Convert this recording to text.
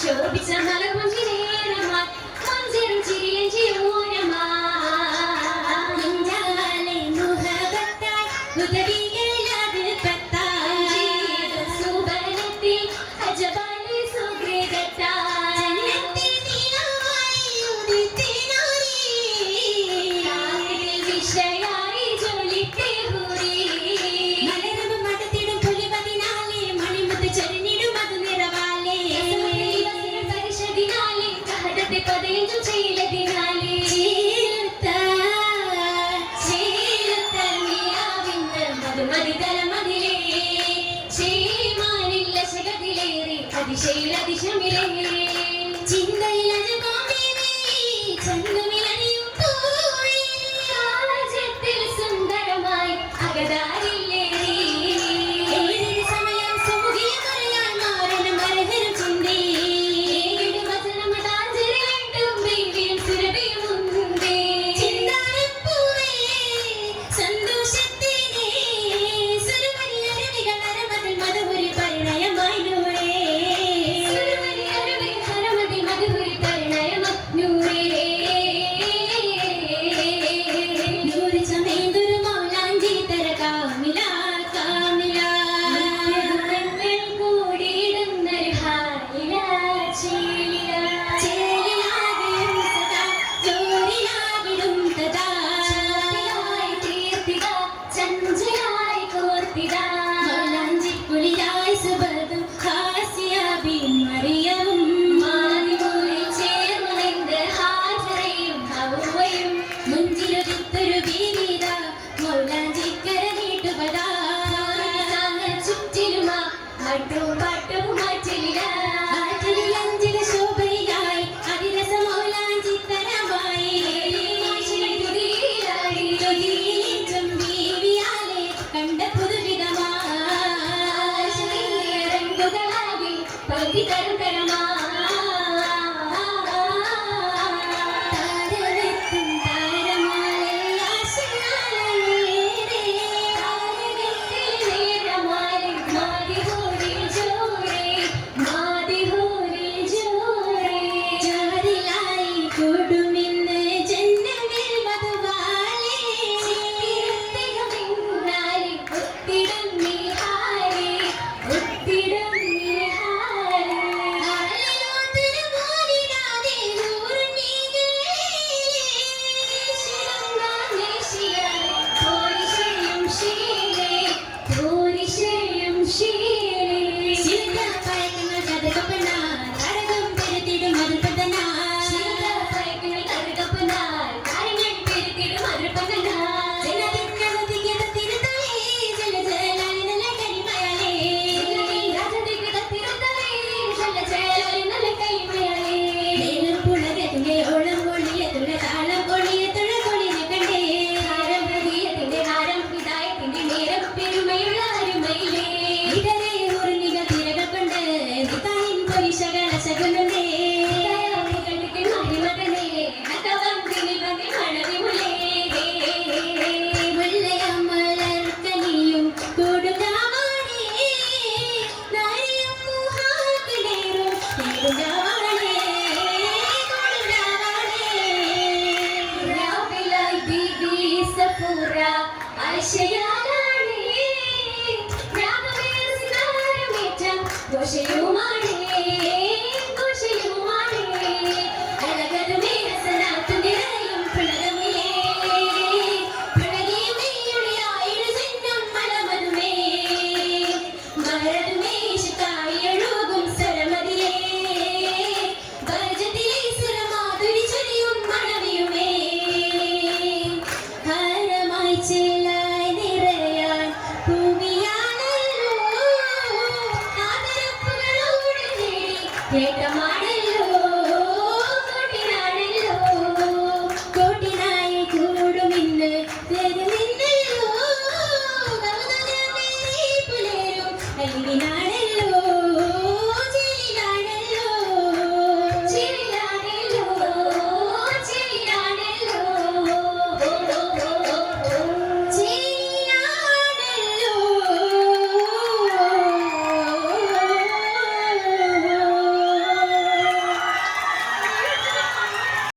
ശോഭിച്ച മലർ മഞ്ചിനേരമാ മഞ്ചേറും പാട്ടും ഘോഷയോ Quem a mais?